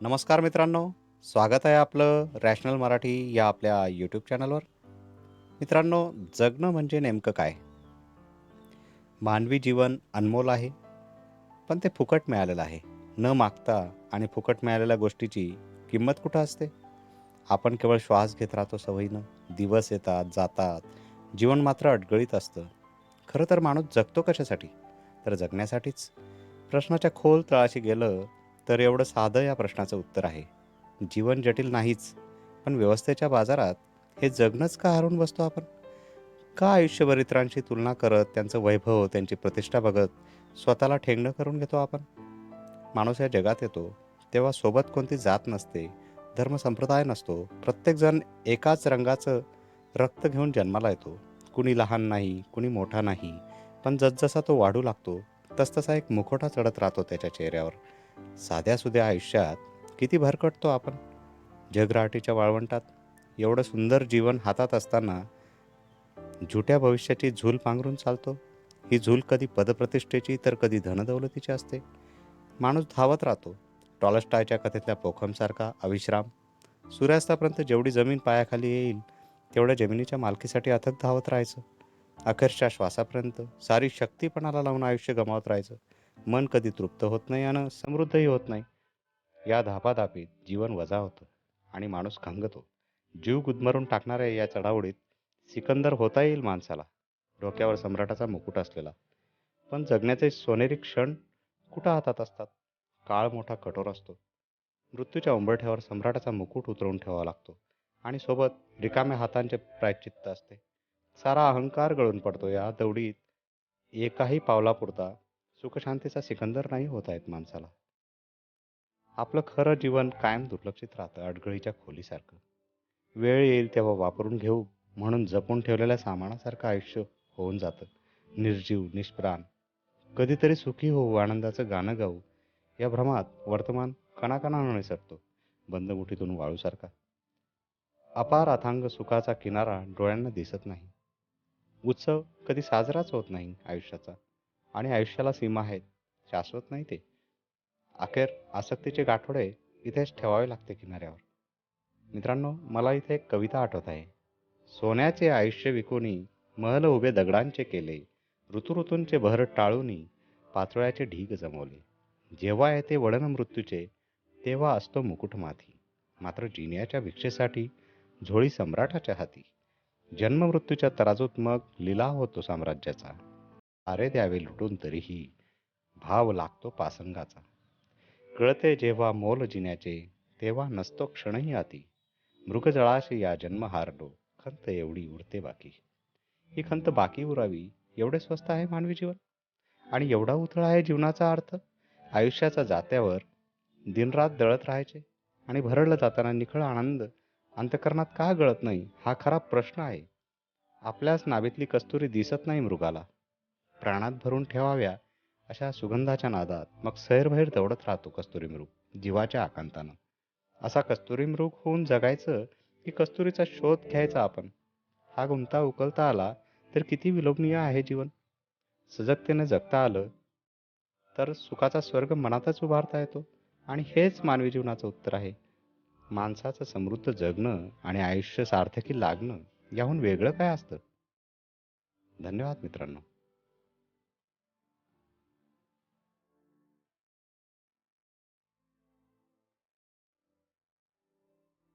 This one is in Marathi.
नमस्कार मित्रांनो स्वागत आहे आपलं रॅशनल मराठी या आपल्या यूट्यूब चॅनलवर. मित्रांनो जगणं म्हणजे नेमकं काय? मानवी जीवन अनमोल आहे पण ते फुकट मिळालेलं आहे. न मागता आणि फुकट मिळालेल्या गोष्टीची किंमत कुठं असते? आपण केवळ श्वास घेत राहतो सवयीनं दिवस येतात जातात जीवन मात्र अडगळीत असतं. खरं तर माणूस जगतो कशासाठी? तर जगण्यासाठीच. प्रश्नाच्या खोल तळाशी गेलं तर एवढं साधं या प्रश्नाचं उत्तर आहे. जीवन जटिल नाहीच पण व्यवस्थेच्या बाजारात हे जगणंच का हरवून बसतो आपण? का आयुष्यभर इतरांशी तुलना करत त्यांचं वैभव त्यांची प्रतिष्ठा बघत स्वतःला ठेंगणं करून घेतो आपण? माणूस या जगात येतो तेव्हा सोबत कोणती जात नसते धर्म संप्रदाय नसतो प्रत्येकजण एकाच रंगाचं रक्त घेऊन जन्माला येतो. कुणी लहान नाही कुणी मोठा नाही पण जसजसा तो वाढू लागतो तसतसा एक मुखोटा चढत राहतो त्याच्या चेहऱ्यावर. साध्या सुध्या आयुष्यात किती भरकटतो आपण? जगराटीच्या वाळवंटात एवढं सुंदर जीवन हातात असताना झुट्या भविष्याची झूल पांघरून चालतो? ही झूल कधी पदप्रतिष्ठेची तर कधी धनदौलतीची असते. माणूस धावत राहतो. टॉलस्टायच्या कथेतल्या पोखमसारखा अविश्राम. सूर्यास्तापर्यंत जेवढी जमीन पायाखाली येईल तेवढ्या जमिनीच्या मालकीसाठी अथक धावत राहायचं. अखेरच्या श्वासापर्यंत सारी शक्तीपणाला लावून आयुष्य गमावत राहायचं. मन कधी तृप्त होत नाही आणि समृद्धही होत नाही. या धापाधापीत जीवन वजा होतं आणि माणूस खंगतो. जीव गुदमरून टाकणाऱ्या या चढावडीत सिकंदर होता येईल माणसाला. डोक्यावर सम्राटाचा मुकुट असलेला. पण जगण्याचे सोनेरी क्षण कुठं हातात असतात? काळ मोठा कठोर असतो. मृत्यूच्या उंबरठ्यावर सम्राटाचा मुकुट उतरवून ठेवावा लागतो आणि सोबत रिकाम्या हातांचे प्रायचित्त असते. सारा अहंकार गळून पडतो. या दौडीत एकाही पावलापुरता सुखशांतीचा सिकंदर नाही होत आहेत माणसाला. आपलं खरं जीवन कायम दुर्लक्षित राहतं अडगळीच्या खोलीसारखं. वेळ येईल तेव्हा वापरून घेऊ म्हणून जपून ठेवलेल्या सामानासारखं आयुष्य होऊन जातं. निर्जीव निष्प्राण कधीतरी सुखी होऊ आनंदाचं गाणं गाऊ या भ्रमात वर्तमान कणाकणाने सरतो बंद मुठीतून वाळूसारखा. अपार अथांग सुखाचा किनारा डोळ्यांना दिसत नाही. उत्सव कधी साजराच होत नाही आयुष्याचा. आणि आयुष्याला सीमा आहेत. शाश्वत नाही ते. अखेर आसक्तीचे गाठोडे इथेच ठेवावे लागते किनाऱ्यावर. मित्रांनो मला इथे एक कविता आठवत आहे. सोन्याचे आयुष्य विकूनी महल उभे दगडांचे केले ऋतुऋतूंचे बहर टाळूनी पाचोळ्याचे ढीग जमवले. जेव्हा येते वडन मृत्यूचे तेव्हा असतो मुकुट माथी. मात्र जिन्याच्या भिक्षेसाठी झोळी सम्राटाच्या हाती. जन्ममृत्यूच्या तराजूत मग लिलाव होतो साम्राज्याचा. आरे द्यावे लुटून तरीही भाव लागतो पासंगाचा. कळते जेव्हा मोल जिन्याचे तेव्हा नसतो क्षणही आती. मृगजळाशी या जन्म हारलो खंत एवढी उरते बाकी. ही खंत बाकी उरावी एवढे स्वस्त आहे मानवी जीवन? आणि एवढा उथळा आहे जीवनाचा अर्थ? आयुष्याचा जात्यावर दिनरात दळत राहायचे? आणि भरडलं जाताना निखळ आनंद अंतकरणात का गळत नाही? हा खरा प्रश्न आहे. आपल्याच नाभीतली कस्तुरी दिसत नाही मृगाला. प्राणात भरून ठेवाव्या अशा सुगंधाच्या नादात मग सैरभैर दौडत राहतो कस्तुरी मृग जीवाच्या आकांतानं. असा कस्तुरी मृग होऊन जगायचं की कस्तुरीचा शोध घ्यायचा आपण. हा गुंता उकलता आला तर किती विलोभनीय आहे जीवन. सजगतेने जगता आलं तर सुखाचा स्वर्ग मनातच उभारता येतो आणि हेच मानवी जीवनाचं उत्तर आहे. माणसाचं समृद्ध जगणं आणि आयुष्य सार्थकी लागणं याहून वेगळं काय असतं? धन्यवाद मित्रांनो.